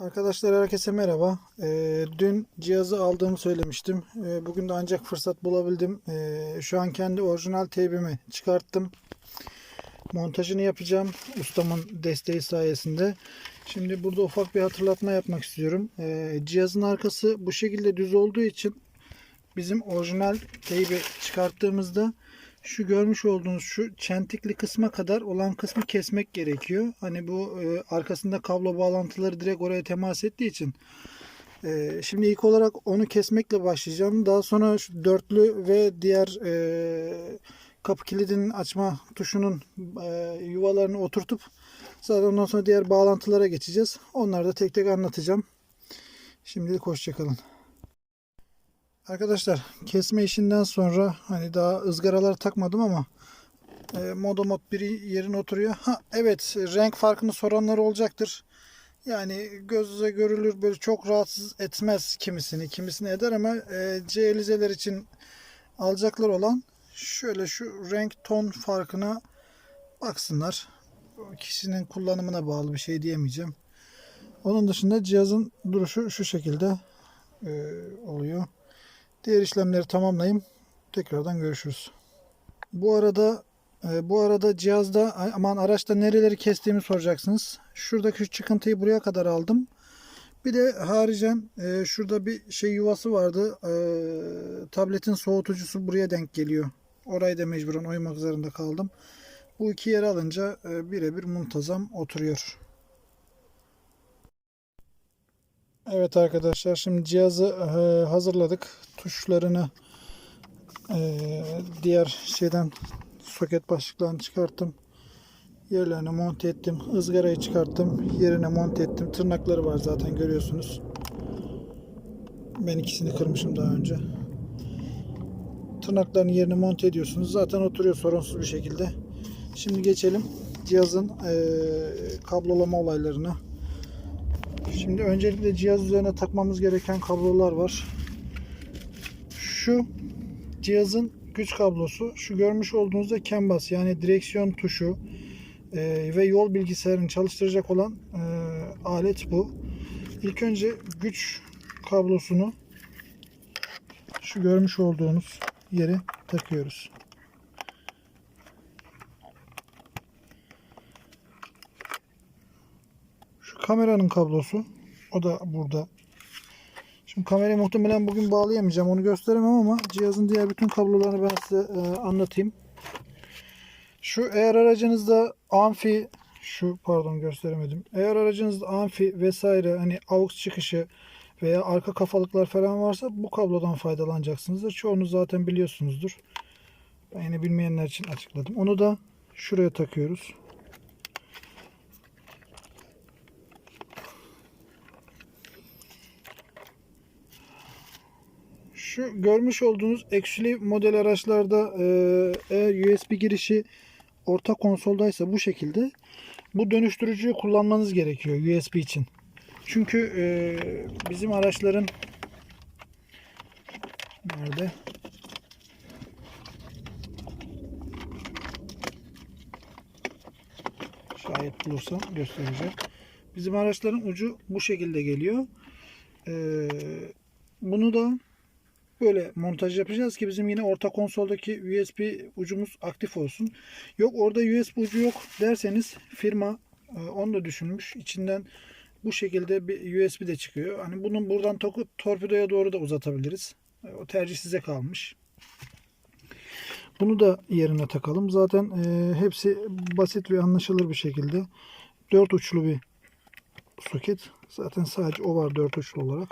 Arkadaşlar herkese merhaba. Ee, dün cihazı aldığımı söylemiştim. Ee, bugün de ancak fırsat bulabildim. Ee, şu an kendi orijinal teybimi çıkarttım. Montajını yapacağım ustamın desteği sayesinde. Şimdi burada ufak bir hatırlatma yapmak istiyorum. Ee, cihazın arkası bu şekilde düz olduğu için bizim orijinal teybi çıkarttığımızda şu görmüş olduğunuz şu çentikli kısma kadar olan kısmı kesmek gerekiyor. Hani bu e, arkasında kablo bağlantıları direkt oraya temas ettiği için. E, şimdi ilk olarak onu kesmekle başlayacağım. Daha sonra şu dörtlü ve diğer e, kapı kilidinin açma tuşunun e, yuvalarını oturtup zaten ondan sonra diğer bağlantılara geçeceğiz. Onları da tek tek anlatacağım. Şimdilik hoşçakalın. Arkadaşlar kesme işinden sonra hani daha ızgaralar takmadım ama e, modomot biri yerine oturuyor. Ha evet renk farkını soranlar olacaktır. Yani gözle görülür böyle çok rahatsız etmez kimisini. Kimisini eder ama e, C elizeler için alacaklar olan şöyle şu renk ton farkına baksınlar. Kişinin kullanımına bağlı bir şey diyemeyeceğim. Onun dışında cihazın duruşu şu şekilde e, oluyor. Diğer işlemleri tamamlayayım. Tekrardan görüşürüz. Bu arada e, bu arada cihazda aman araçta nereleri kestiğimi soracaksınız. Şuradaki şu çıkıntıyı buraya kadar aldım. Bir de haricen e, şurada bir şey yuvası vardı. E, tabletin soğutucusu buraya denk geliyor. Orayı da mecburen oymak zorunda kaldım. Bu iki yeri alınca birebir muntazam oturuyor. Evet arkadaşlar şimdi cihazı e, hazırladık. Tuşlarını e, diğer şeyden soket başlıklarını çıkarttım. Yerlerine monte ettim. ızgarayı çıkarttım. Yerine monte ettim. Tırnakları var zaten görüyorsunuz. Ben ikisini kırmışım daha önce. Tırnaklarını yerine monte ediyorsunuz. Zaten oturuyor sorunsuz bir şekilde. Şimdi geçelim cihazın e, kablolama olaylarına. Şimdi öncelikle cihaz üzerine takmamız gereken kablolar var. Şu cihazın güç kablosu. Şu görmüş olduğunuzda CAN bus yani direksiyon tuşu e, ve yol bilgisayarını çalıştıracak olan e, alet bu. İlk önce güç kablosunu şu görmüş olduğunuz yere takıyoruz. Kameranın kablosu. O da burada. Şimdi kamerayı muhtemelen bugün bağlayamayacağım. Onu gösteremem ama cihazın diğer bütün kablolarını ben size e, anlatayım. Şu eğer aracınızda amfi şu pardon gösteremedim. Eğer aracınızda amfi vesaire hani AUX çıkışı veya arka kafalıklar falan varsa bu kablodan faydalanacaksınızdır. Çoğunuz zaten biliyorsunuzdur. Ben yine bilmeyenler için açıkladım. Onu da şuraya takıyoruz. Şu görmüş olduğunuz Actually model araçlarda e, eğer USB girişi orta konsoldaysa bu şekilde bu dönüştürücüyü kullanmanız gerekiyor USB için. Çünkü e, bizim araçların nerede? Şayet bulursam göstereceğim. Bizim araçların ucu bu şekilde geliyor. E, bunu da böyle montaj yapacağız ki bizim yine orta konsoldaki USB ucumuz aktif olsun. Yok orada USB ucu yok derseniz firma e, onu da düşünmüş. İçinden bu şekilde bir USB de çıkıyor. Hani bunun buradan torpidoya doğru da uzatabiliriz. E, O tercih size kalmış. Bunu da yerine takalım. Zaten e, hepsi basit ve anlaşılır bir şekilde. Dört uçlu bir soket. Zaten sadece o var dört uçlu olarak.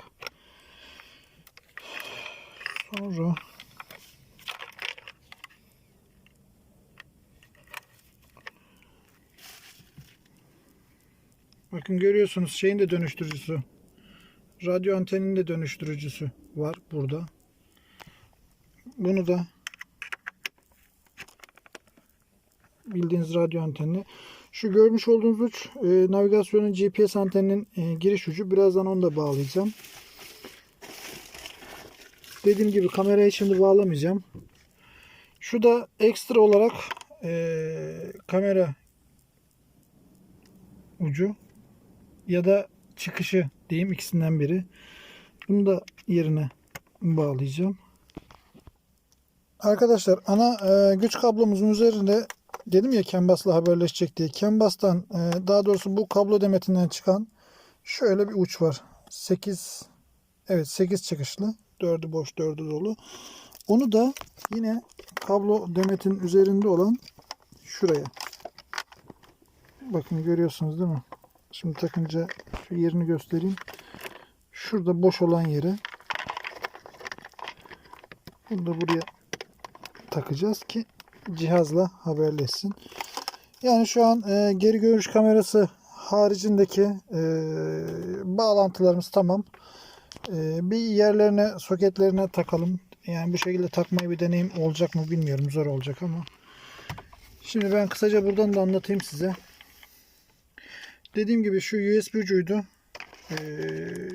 Sonra Bakın görüyorsunuz şeyin de dönüştürücüsü. Radyo anteninin de dönüştürücüsü var burada. Bunu da bildiğiniz radyo antenini. Şu görmüş olduğunuz uç e, navigasyonun GPS anteninin e, giriş ucu. Birazdan onu da bağlayacağım. Dediğim gibi kamerayı şimdi bağlamayacağım. Şu da ekstra olarak e, kamera ucu ya da çıkışı diyeyim ikisinden biri. Bunu da yerine bağlayacağım. Arkadaşlar ana e, güç kablomuzun üzerinde dedim ya Canvas'la haberleşecek diye. Canvas'tan e, daha doğrusu bu kablo demetinden çıkan şöyle bir uç var. 8 evet 8 çıkışlı. 4'ü boş 4'ü dolu. Onu da yine kablo demetin üzerinde olan şuraya. Bakın görüyorsunuz değil mi? Şimdi takınca şu yerini göstereyim. Şurada boş olan yere bunu da buraya takacağız ki cihazla haberleşsin. Yani şu an e, geri görüş kamerası haricindeki e, bağlantılarımız tamam. E, bir yerlerine soketlerine takalım. Yani bu şekilde takmayı bir deneyim olacak mı bilmiyorum. Zor olacak ama. Şimdi ben kısaca buradan da anlatayım size. Dediğim gibi şu USB ucuydu. E,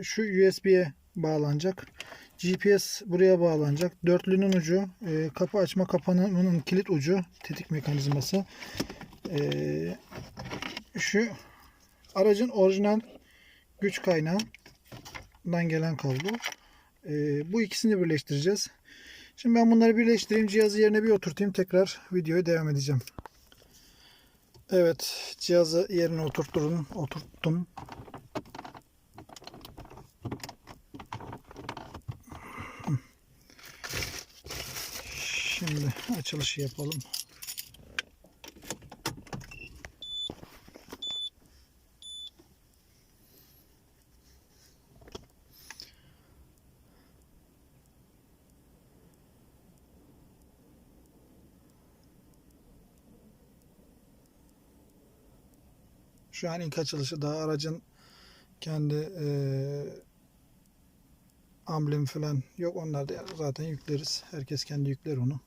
şu USB'ye bağlanacak. GPS buraya bağlanacak. Dörtlünün ucu, e, kapı açma kapanmanın kilit ucu, tetik mekanizması. E, şu aracın orijinal güç kaynağından gelen kablo. E, bu ikisini birleştireceğiz. Şimdi ben bunları birleştireyim. Cihazı yerine bir oturtayım. Tekrar videoya devam edeceğim. Evet. Cihazı yerine oturtturun. Oturttum. Şimdi açılışı yapalım. Şu an ilk açılışı daha aracın kendi eee amblemi falan yok. Onlar da zaten yükleriz. Herkes kendi yükler onu.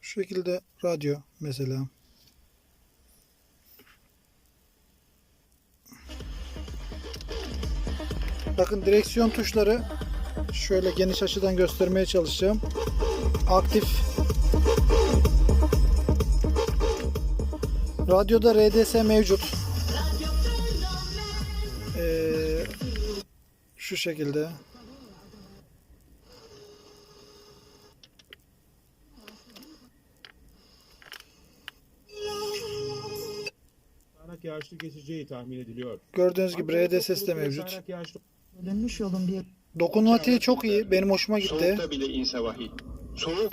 Şu şekilde radyo mesela. Bakın direksiyon tuşları şöyle geniş açıdan göstermeye çalışacağım. Aktif Radyoda RDS mevcut. Ee, şu şekilde. Yağışlı geçeceği tahmin ediliyor. Gördüğünüz gibi RDS de mevcut. Dönmüş yolun bir Dokunmatiği çok iyi. Benim hoşuma gitti. Soğukta bile inse vahiy. Soğuk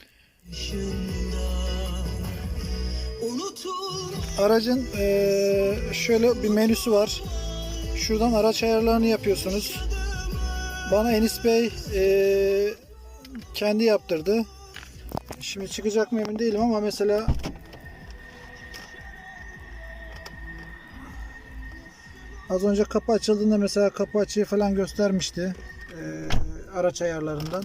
Aracın eee, şöyle bir menüsü var. Şuradan araç ayarlarını yapıyorsunuz. Bana Enis Bey eee, kendi yaptırdı. Şimdi çıkacak mı emin değilim ama mesela az önce kapı açıldığında mesela kapı açıyı falan göstermişti. Eee, araç ayarlarından.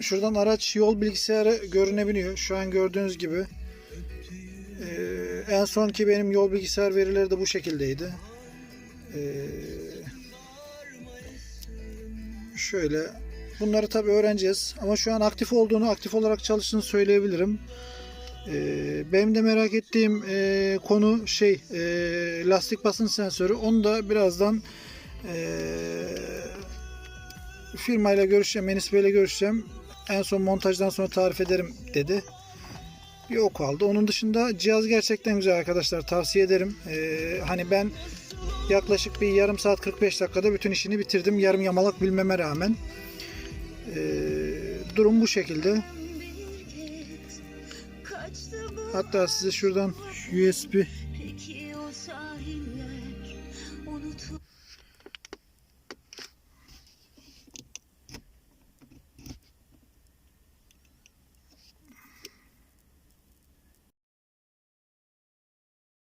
Şuradan araç yol bilgisayarı görünebiliyor. Şu an gördüğünüz gibi. Ee, en sonki benim yol bilgisayar verileri de bu şekildeydi. Ee, şöyle. Bunları tabii öğreneceğiz. Ama şu an aktif olduğunu, aktif olarak çalıştığını söyleyebilirim. Ee, benim de merak ettiğim e, konu şey e, lastik basınç sensörü. Onu da birazdan e, firmayla görüşeceğim, Enis Bey'le görüşeceğim. En son montajdan sonra tarif ederim dedi. Bir o kaldı. Onun dışında cihaz gerçekten güzel arkadaşlar. Tavsiye ederim. Ee, hani ben yaklaşık bir yarım saat 45 dakikada bütün işini bitirdim. Yarım yamalak bilmeme rağmen. Ee, durum bu şekilde. Hatta size şuradan USB